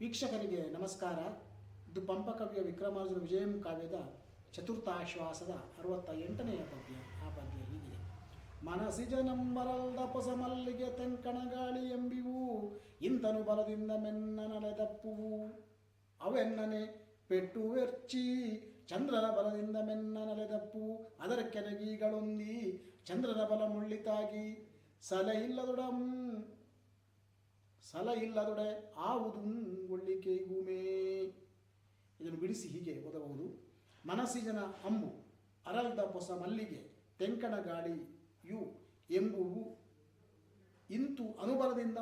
ವೀಕ್ಷಕರಿಗೆ ನಮಸ್ಕಾರ. ಇದು ಪಂಪಕವಿಯ ವಿಕ್ರಮಾರ್ಜುನ ವಿಜಯಂ ಕಾವ್ಯದ ಚತುರ್ಥಾಶ್ವಾಸದ ಅರವತ್ತ ಎಂಟನೆಯ ಪದ್ಯ. ಆ ಪದ್ಯ ಹೀಗಿದೆ ಮನಸಿಜ ನಂಬರಲ್ದ ಪೊಸ ಮಲ್ಲಿಗೆ ತೆಂಕಣಗಾಳಿ ಎಂಬಿವು ಇಂತನು ಬಲದಿಂದ ಮೆನ್ನ ನಡೆದಪ್ಪುವು ಅವೆನ್ನನೆ ಪೆಟ್ಟು ಎರ್ಚಿ ಚಂದ್ರನ ಬಲದಿಂದ ಮೆನ್ನ ನಲೆದಪ್ಪು ಅದರ ಕೆನಗೀಗಳೊಂದಿ ಚಂದ್ರನ ಬಲ ಮುಳ್ಳಿತಾಗಿ ಸಲ ಇಲ್ಲದೊಡಂ ಸಲ ಇಲ್ಲದೊಡೆ ಆವುದು ಒಳ್ಳಿಕೆಗೂಮೇ ಇದನ್ನು ಬಿಡಿಸಿ ಹೀಗೆ ಓದಬಹುದು. ಮನಸ್ಸಿಜನ ಅಂಬು ಅರಲ್ದ ಹೊಸ ಮಲ್ಲಿಗೆ, ತೆಂಕಣ ಗಾಳಿ ಯು ಎಂಬುವು ಇಂತು ಅನುಬಲದಿಂದ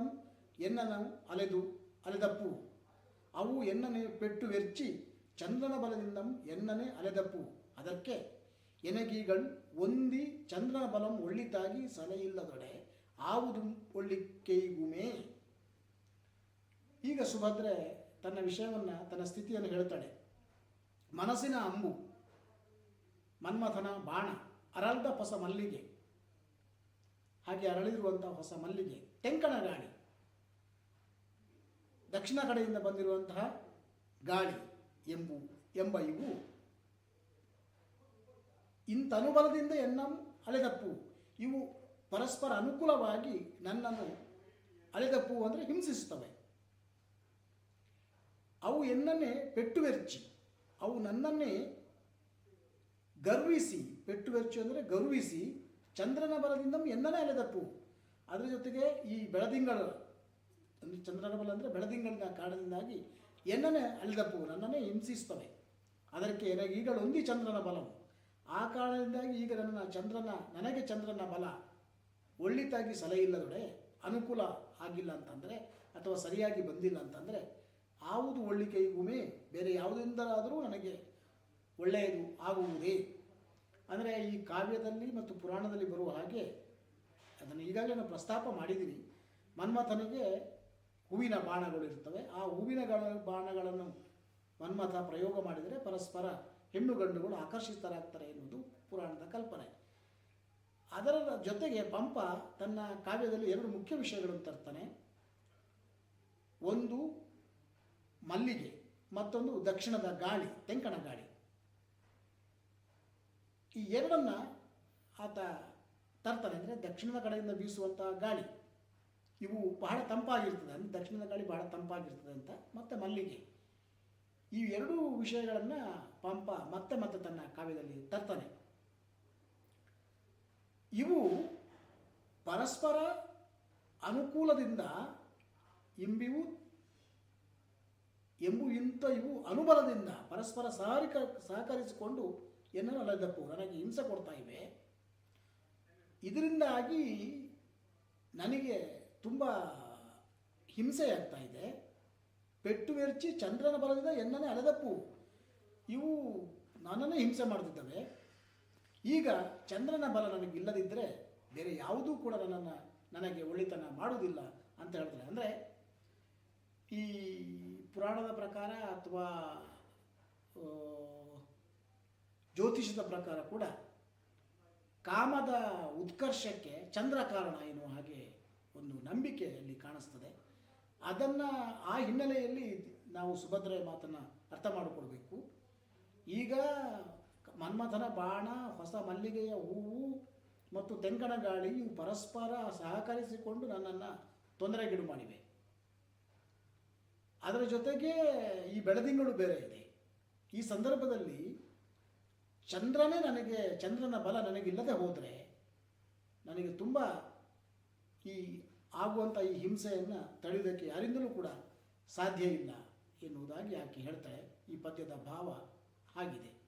ಎನ್ನನವು ಅಲೆದು, ಅಲೆದಪ್ಪು. ಅವು ಎನ್ನನೆ ಪೆಟ್ಟು ವೆರ್ಚಿ ಚಂದ್ರನ ಬಲದಿಂದ ಎನ್ನನೆ ಅಲೆದಪ್ಪು. ಅದಕ್ಕೆ ಎನಗೀಗಳು ಒಂದಿ ಚಂದ್ರನ ಬಲಂ ಒಳ್ಳಿತಾಗಿ ಸಲಹಿಲ್ಲದೊಡೆ ಆವುದು ಒಳ್ಳಿಕೆಗುಮೇ ಈಗ ಸುಭದ್ರೆ ತನ್ನ ವಿಷಯವನ್ನು, ತನ್ನ ಸ್ಥಿತಿಯನ್ನು ಹೇಳ್ತಾಳೆ. ಮನಸ್ಸಿನ ಅಂಬು ಮನ್ಮಥನ ಬಾಣ, ಅರಳ್ದ ಹೊಸ ಮಲ್ಲಿಗೆ. ಹಾಗೆ ಅರಳಿರುವಂತಹ ಹೊಸ ಮಲ್ಲಿಗೆ, ತೆಂಕಣ ಗಾಳಿ. ದಕ್ಷಿಣ ಕಡೆಯಿಂದ ಬಂದಿರುವಂತಹ ಗಾಳಿ ಎಂಬು, ಎಂಬ ಇವು. ಇಂಥ ಅನುಬಲದಿಂದ ಎನ್ನಂ ಅಳೆದಪ್ಪು ಇವು ಪರಸ್ಪರ ಅನುಕೂಲವಾಗಿ ನನ್ನನ್ನು ಅಳೆದಪ್ಪು ಅಂದರೆ ಹಿಂಸಿಸುತ್ತವೆ. ಅವು ಎನ್ನನ್ನೇ ಪೆಟ್ಟುವೆರ್ಚಿ ಅವು ನನ್ನನ್ನೇ ಗರ್ವಿಸಿ, ಪೆಟ್ಟು ವೆರ್ಚಿ ಅಂದರೆ ಗರ್ವಿಸಿ, ಚಂದ್ರನ ಬಲದಿಂದ ಎನ್ನನೇ ಅಲೆದಪ್ಪು ಅದರ ಜೊತೆಗೆ ಈ ಬೆಳದಿಂಗಳ, ಅಂದರೆ ಚಂದ್ರನ ಬಲ ಅಂದರೆ ಬೆಳದಿಂಗಳಿನ ಕಾರಣದಿಂದಾಗಿ ಎನ್ನನೇ ಅಲೆದಪ್ಪು ನನ್ನನ್ನೇ ಹಿಂಸಿಸ್ತವೆ. ಅದಕ್ಕೆ ನನಗೀಗಳೊಂದಿ ಚಂದ್ರನ ಬಲವು. ಆ ಕಾರಣದಿಂದಾಗಿ ಈಗ ನನ್ನ ಚಂದ್ರನ, ನನಗೆ ಚಂದ್ರನ ಬಲ ಒಳ್ಳಿತಾಗಿ ಸಲಹೆ ಇಲ್ಲದೊಡೆ ಅನುಕೂಲ ಆಗಿಲ್ಲ ಅಂತಂದರೆ ಅಥವಾ ಸರಿಯಾಗಿ ಬಂದಿಲ್ಲ ಅಂತಂದರೆ ಆವುದು ಒಳ್ಳಿಕೆಯುಗುಮೇ ಬೇರೆ ಯಾವುದರಿಂದಲಾದರೂ ನನಗೆ ಒಳ್ಳೆಯದು ಆಗುವುದೇ. ಅಂದರೆ ಈ ಕಾವ್ಯದಲ್ಲಿ ಮತ್ತು ಪುರಾಣದಲ್ಲಿ ಬರುವ ಹಾಗೆ ಅದನ್ನು ಈಗಾಗಲೇ ನಾನು ಪ್ರಸ್ತಾಪ ಮಾಡಿದ್ದೀನಿ. ಮನ್ಮಥನಿಗೆ ಹೂವಿನ ಬಾಣಗಳು ಇರ್ತವೆ ಆ ಹೂವಿನ ಗಳ- ಬಾಣಗಳನ್ನು ಮನ್ಮಥ ಪ್ರಯೋಗ ಮಾಡಿದರೆ ಪರಸ್ಪರ ಹೆಣ್ಣು ಗಂಡುಗಳು ಆಕರ್ಷಿತರಾಗ್ತಾರೆ ಎನ್ನುವುದು ಪುರಾಣದ ಕಲ್ಪನೆ. ಅದರ ಜೊತೆಗೆ ಪಂಪ ತನ್ನ ಕಾವ್ಯದಲ್ಲಿ ಎರಡು ಮುಖ್ಯ ವಿಷಯಗಳನ್ನು ತರ್ತಾನೆ. ಒಂದು ಮಲ್ಲಿಗೆ, ಮತ್ತೊಂದು ದಕ್ಷಿಣದ ಗಾಳಿ, ತೆಂಕಣ ಗಾಳಿ. ಈ ಎರಡನ್ನ ಆತ ತರ್ತಾನೆ ಅಂದರೆ ದಕ್ಷಿಣದ ಕಡೆಯಿಂದ ಬೀಸುವಂಥ ಗಾಳಿ. ಇವು ಬಹಳ ತಂಪಾಗಿರ್ತದೆ ಅಂದರೆ ದಕ್ಷಿಣದ ಗಾಳಿ ಬಹಳ ತಂಪಾಗಿರ್ತದೆ ಅಂತ, ಮತ್ತು ಮಲ್ಲಿಗೆ. ಈ ಎರಡೂ ವಿಷಯಗಳನ್ನು ಪಂಪ ಮತ್ತೆ ಮತ್ತೆ ತನ್ನ ಕಾವ್ಯದಲ್ಲಿ ತರ್ತಾನೆ. ಇವು ಪರಸ್ಪರ ಅನುಕೂಲದಿಂದ ಇಂಬಿವು ಎಂಬು ಇಂಥ ಇವು ಅನುಬಲದಿಂದ ಪರಸ್ಪರ ಸಹಕ ಸಹಕರಿಸಿಕೊಂಡು ಎನ್ನನ್ನು ಅಲ್ಲದಪ್ಪು ನನಗೆ ಹಿಂಸೆ ಕೊಡ್ತಾ ಇವೆ. ಇದರಿಂದಾಗಿ ನನಗೆ ತುಂಬ ಹಿಂಸೆಯಾಗ್ತಾ ಇದೆ. ಪೆಟ್ಟು ಎರ್ಚಿ ಚಂದ್ರನ ಬಲದಿಂದ ಎನ್ನನೇ ಅಲೆದಪ್ಪು ಇವು ನನ್ನನ್ನೇ ಹಿಂಸೆ ಮಾಡ್ತಿದ್ದಾವೆ. ಈಗ ಚಂದ್ರನ ಬಲ ನನಗಿಲ್ಲದಿದ್ದರೆ ಬೇರೆ ಯಾವುದೂ ಕೂಡ ನನ್ನನ್ನು ನನಗೆ ಒಳ್ಳೆತನ ಮಾಡುವುದಿಲ್ಲ ಅಂತ ಹೇಳ್ತಾರೆ. ಅಂದರೆ ಈ ಪುರಾಣದ ಪ್ರಕಾರ ಅಥವಾ ಜ್ಯೋತಿಷದ ಪ್ರಕಾರ ಕೂಡ ಕಾಮದ ಉತ್ಕರ್ಷಕ್ಕೆ ಚಂದ್ರ ಕಾರಣ ಎನ್ನುವ ಹಾಗೆ ಒಂದು ನಂಬಿಕೆಯಲ್ಲಿ ಕಾಣಿಸ್ತದೆ. ಅದನ್ನು ಆ ಹಿನ್ನೆಲೆಯಲ್ಲಿ ನಾವು ಸುಭದ್ರ ಮಾತನ್ನು ಅರ್ಥ ಮಾಡಿಕೊಳ್ಬೇಕು. ಈಗ ಮನ್ಮಥನ ಬಾಣ, ಹೊಸ ಮಲ್ಲಿಗೆಯ ಹೂವು ಮತ್ತು ತೆಂಕಣ ಗಾಳಿ ಇವು ಪರಸ್ಪರ ಸಹಕರಿಸಿಕೊಂಡು ನನ್ನನ್ನು ತೊಂದರೆಗೀಡು ಮಾಡಿವೆ. ಅದರ ಜೊತೆಗೆ ಈ ಬೆಳದಿಂಗಳು ಬೇರೆ ಇದೆ. ಈ ಸಂದರ್ಭದಲ್ಲಿ ಚಂದ್ರನೇ ನನಗೆ, ಚಂದ್ರನ ಬಲ ನನಗಿಲ್ಲದೆ ಹೋದರೆ ನನಗೆ ತುಂಬ ಈ ಆಗುವಂಥ ಈ ಹಿಂಸೆಯನ್ನು ತಡೆಯುವುದಕ್ಕೆ ಯಾರಿಂದಲೂ ಕೂಡ ಸಾಧ್ಯ ಇಲ್ಲ ಎನ್ನುವುದಾಗಿ ಆಕೆ ಹೇಳ್ತಾಳೆ. ಈ ಪದ್ಯದ ಭಾವ ಆಗಿದೆ.